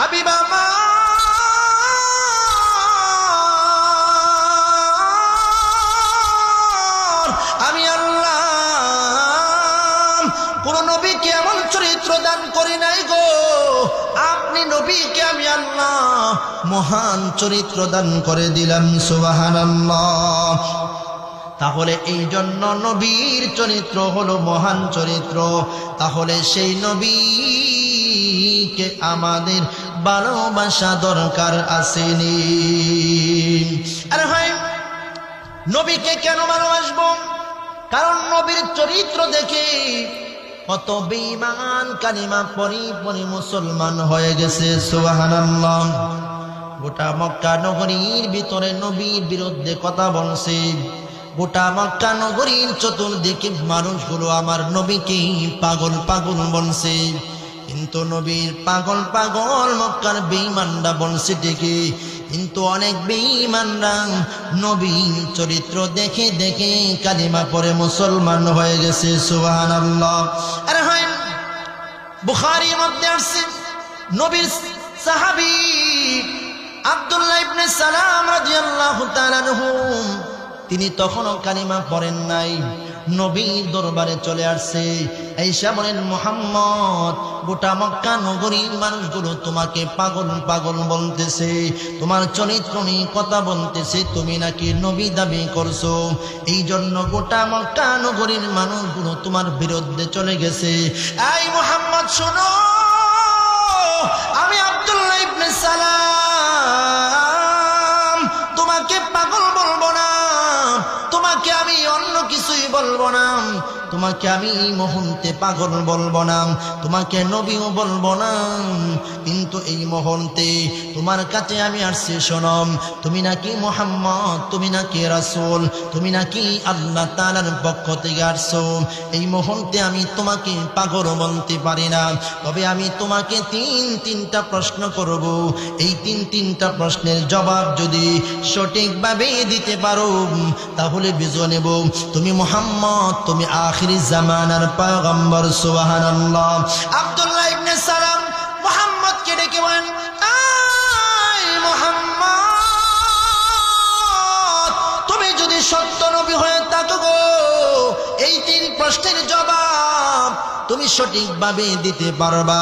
হাবিবা মা আমি আল্লাহ, কোন নবীকে এমন চরিত্র দান করি নাই গো। আপনি নবীকে আমি আল্লাহ মহান চরিত্র দান করে দিলাম সুবাহান তাহলে এই জন্য নবীর চরিত্র হলো মহান চরিত্র। তাহলে সেই নবীকে আমাদের ভালোবাসা দরকার আসেনি। আর হয় নবীকে কেন ভালোবাসবো? কারণ নবীর চরিত্র দেখে কত বেঈমান কালিমা পরি পরি মুসলমান হয়ে গেছে, সুবহানাল্লাহ। গোটা মক্কা নগরীর ভিতরে নবীর বিরুদ্ধে কথা বলছে। গোটা মক্কা নগরীর চতুর্দিকে মানুষগুলো আমার নবীকে পাগল পাগল বলছে। কিন্তু নবীর পাগল পাগল মক্কার বেঈমানরা বলছে ডেকে কিন্তু অনেক বেঈমানরা নবীর চরিত্র দেখে দেখে কালিমা পরে মুসলমান হয়ে গেছে, সুবহানাল্লাহ। আরে হয়, বুখারীর মধ্যে আসছে, নবীর সাহাবী আব্দুল্লাহ ইবনে সালাম রাদিয়াল্লাহু তাআলা তিনি তখনও কালিমা পড়েন নাই। নবীর দরবারে চলে আসছে। এইসা বলেন মোহাম্মদ গোটা মক্কা নগরীর মানুষগুলো তোমাকে পাগল পাগল বলতেছে, তোমার চরিত্র নিয়ে কথা বলতেছে, তুমি নাকি নবী দাবি করছ। এই জন্য গোটা মক্কা নগরীর মানুষগুলো তোমার বিরুদ্ধে চলে গেছে। এই মোহাম্মদ, শোনো! বলব না। তোমাকে আমি এই মুহূর্তে পাগল বলব না। তোমাকে নবীও বলব না। কিন্তু এই মুহূর্তে তোমার কাছে আমি আসছি শোনম তুমি নাকি মোহাম্মদ, তুমি নাকি রাসুল, তুমি নাকি আল্লাহ তাআলার পক্ষ থেকে আসছো। এই মুহূর্তে আমি তোমাকে পাগল বলতে পারি না। তবে আমি তোমাকে তিন, তিনটা প্রশ্ন করব। এই তিন, তিনটা প্রশ্নের জবাব যদি সঠিকভাবে দিতে পারো, তাহলে বুঝে নেব। তুমি মোহাম্মদ তুমি আখিরি জামানার পয়গম্বর, সুবহানাল্লাহ। আব্দুল্লাহ ইবনে সালাম মোহাম্মদকে ডেকে বলেন মোহাম্মদ, তুমি যদি সত্য নবী হয়ে থাকো গো, এই তিন প্রশ্নের জবাব তুমি সঠিকভাবে দিতে পারবা।